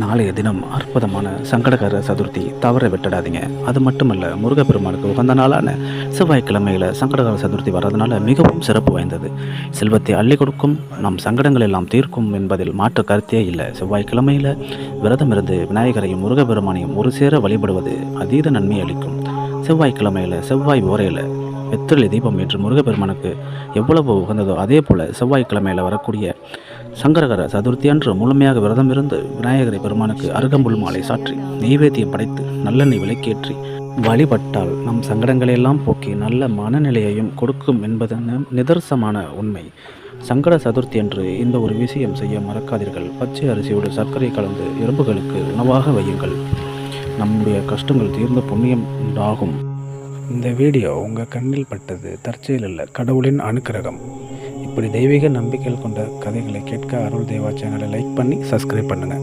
நாளைய தினம் அற்புதமான சங்கடகர சதுர்த்தி தவற விட்டுடாதீங்க. அது மட்டுமல்ல முருகப்பெருமானுக்கு உகந்த நாளான செவ்வாய்க்கிழமையில் சங்கடகர சதுர்த்தி வர்றதுனால மிகவும் சிறப்பு வாய்ந்தது. செல்வத்தை அள்ளி கொடுக்கும் நம் சங்கடங்கள் எல்லாம் தீர்க்கும் என்பதில் மாற்று கருத்தே இல்லை. செவ்வாய்க்கிழமையில் விரதம் இருந்து விநாயகரையும் முருகப்பெருமானையும் ஒரு சேர வழிபடுவது அதீத நன்மை அளிக்கும். செவ்வாய்க்கிழமையில் செவ்வாய் ஓரையில் வெற்றிலை தீபம் ஏற்று முருகப்பெருமானுக்கு எவ்வளவு உகந்ததோ அதே போல் செவ்வாய்க்கிழமையில் வரக்கூடிய சங்கரகர சதுர்த்தி அன்று முழுமையாக விரதம் இருந்து விநாயகரை பெருமானுக்கு அருகம்புல் மாலை சாற்றி நெய்வேத்தியம் படைத்து நல்லெண்ணெய் விலைக்கேற்றி வழிபட்டால் நம் சங்கடங்களை எல்லாம் போக்கி நல்ல மனநிலையையும் கொடுக்கும் என்பது நிதர்சமான உண்மை. சங்கட சதுர்த்தி அன்று இந்த ஒரு விஷயம் செய்ய மறக்காதீர்கள். பச்சை அரிசியோடு சர்க்கரை கலந்து எறும்புகளுக்கு உணவாக வையுங்கள். நம்முடைய கஷ்டங்கள் தீர்ந்த புண்ணியம் உண்டாகும். இந்த வீடியோ உங்கள் கண்ணில் பட்டது தற்செயல் அல்ல கடவுளின் அனுக்கிரகம். இப்படி தெய்வீக நம்பிக்கைகள் கொண்ட கதைகளை கேட்க அருள் தேவா சேனலை லைக் பண்ணி சப்ஸ்கிரைப் பண்ணுங்கள்